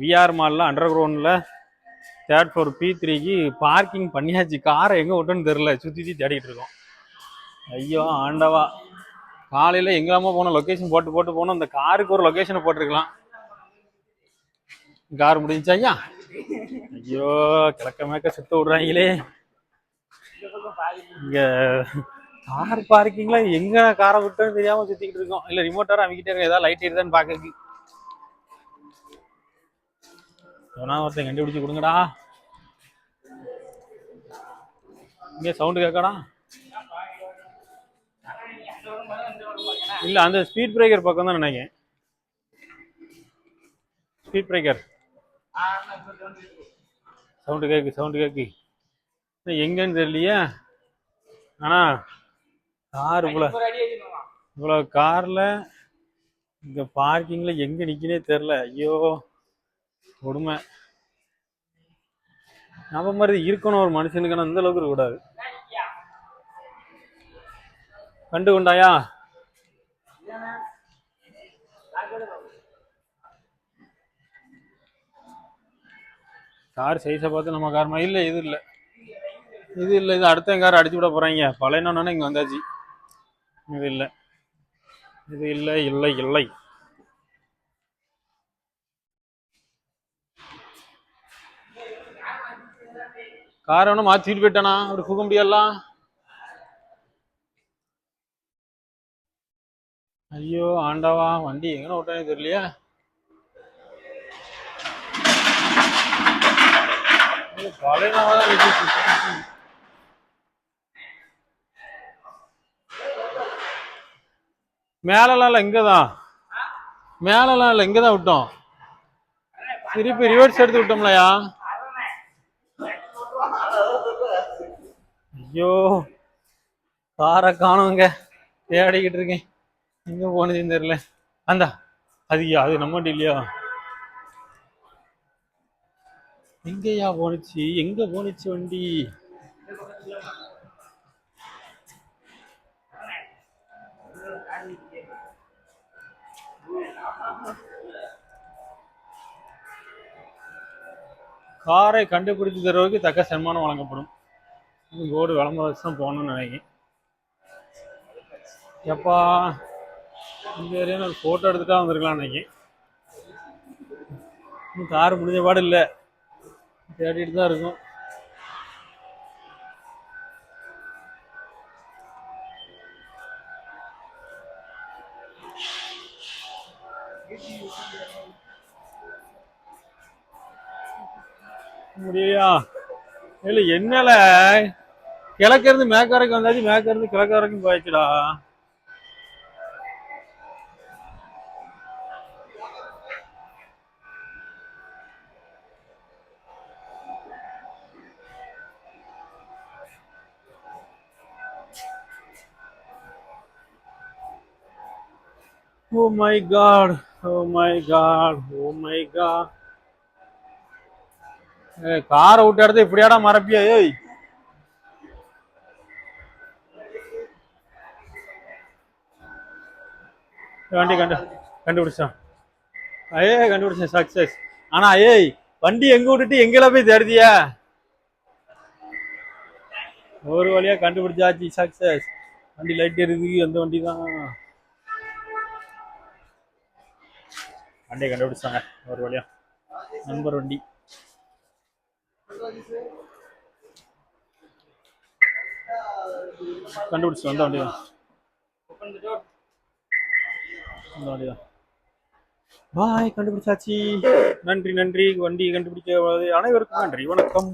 VR மாலில் under கிரவுண்டில் third floor B த்ரீக்கு பார்க்கிங் பண்ணியாச்சு. காரை எங்கே விட்டுன்னு தெரில சுற்றி சுற்றி தேடிட்டு இருக்கோம். ஐயோ ஆண்டவா. காலையில் எங்கேயாமோ போனோம். லொக்கேஷன் போட்டு போட்டு போனோம். அந்த காருக்கு ஒரு லொக்கேஷனை போட்டிருக்கலாம். கார் முடிஞ்சுச்சா ஐயா? ஐயோ கிழக்க மேக்க சுத்த விடுறாங்களே. இங்கே கார் பார்க்கிங்கில் எங்கே காரை விட்டோன்னு தெரியாமல் சுற்றிக்கிட்டு இருக்கோம். இல்லை ரிமோட்டார அமைக்கிட்டே இருக்க ஏதாவது லைட் எடுத்தான்னு பார்க்குறதுக்கு. எவனா ஒருத்தன் கண்டுபிடிச்சு கொடுங்கடா. இங்கே சவுண்டு கேட்கடா. இல்ல அந்த ஸ்பீட் பிரேக்கர் பக்கம் தான் நினைக்கிறேன். ஸ்பீட் பிரேக்கர் சவுண்டு கேக்கு சவுண்டு கேக்கு. எங்கன்னு தெரியலையே. ஆனா கார் இவ்வளோ இவ்வளோ கார்ல இங்கே பார்க்கிங்ல எங்க நிற்கினே தெரில ஐயோ. கொடுமை. நம்ம மாதிரி இருக்கணும் ஒரு மனுஷனுக்கு அந்த இந்த அளவுக்கு இருக்கக்கூடாது. கண்டு கொண்டாயா கார் சைஸை பார்த்து நம்ம கார் மாதிரி இல்லை இது இல்லை. இது இல்லை இது அடுத்த கார் அடிச்சு விட போறாங்க. பழையனோன்னு இங்கே வந்தாச்சு. இது இல்லை. இது இல்லை இல்லை இல்லை. காரை ஒன்றும் மாற்றிட்டு போயிட்டானா? ஒரு புக முடியலாம் ஐயோ ஆண்டவா வண்டி எங்கன்னு விட்டானே தெரியலையா. பழையனாவா மேலலாம் இல்லை இங்கே தான் மேலலாம் இல்லை இங்கே தான் விட்டோம். திருப்பி ரிவர்ஸ் எடுத்து விட்டோம்லயா? ஐயோ காரை காணுங்க தேடிக்கிட்டு இருக்கேன். எங்க போனதுன்னு தெரியல. அந்த அது அது நம்ம வண்டி இல்லையா எங்கயா போனுச்சு எங்க போனுச்சு வண்டி? காரை கண்டுபிடித்து தருவதற்கு தக்க சன்மானம் வழங்கப்படும். போர்டு விளம்பர தான் போகணும்னு நினைக்கிறேன். எப்பா இந்த ஏரியாவில் ஒரு ஃபோட்டோ எடுத்துட்டா வந்திருக்கலாம் நினைக்கிறேன். இன்னும் கார் முடிஞ்ச பாடு இல்லை. தேடிட்டு தான் இருக்கும். முடியா இல்ல என்னல கிழக்க இருந்து மேக்க வரைக்கும் வந்தாச்சு மேக்க இருந்து கிழக்க வரைக்கும் போயிடுச்சுடா ஓ my god oh my god oh my god காரை விட்ட இடத்த இப்படியாடா மறப்பியா ஏய்? வண்டி கண்டு கண்டுபிடிச்சான் ஐயே கண்டுபிடிச்சேன். சக்சஸ் ஆனா ஏய் வண்டி எங்க விட்டுட்டு எங்கெல்லாம் போய் தேடுதியா? ஒரு வழியா கண்டுபிடிச்சாச்சு. சக்சஸ் வண்டி லைட் எரியுது. அந்த வண்டி தான் வண்டியை கண்டுபிடிச்சாங்க. ஒரு வழியா. நம்பர் வண்டி. கண்டுபிடிச்சு வந்த வண்டி தான் இந்த வண்டி தான் பாய் கண்டுபிடிச்சாச்சு. நன்றி நன்றி. வண்டி கண்டுபிடிக்க அனைவருக்கும் நன்றி. வணக்கம்.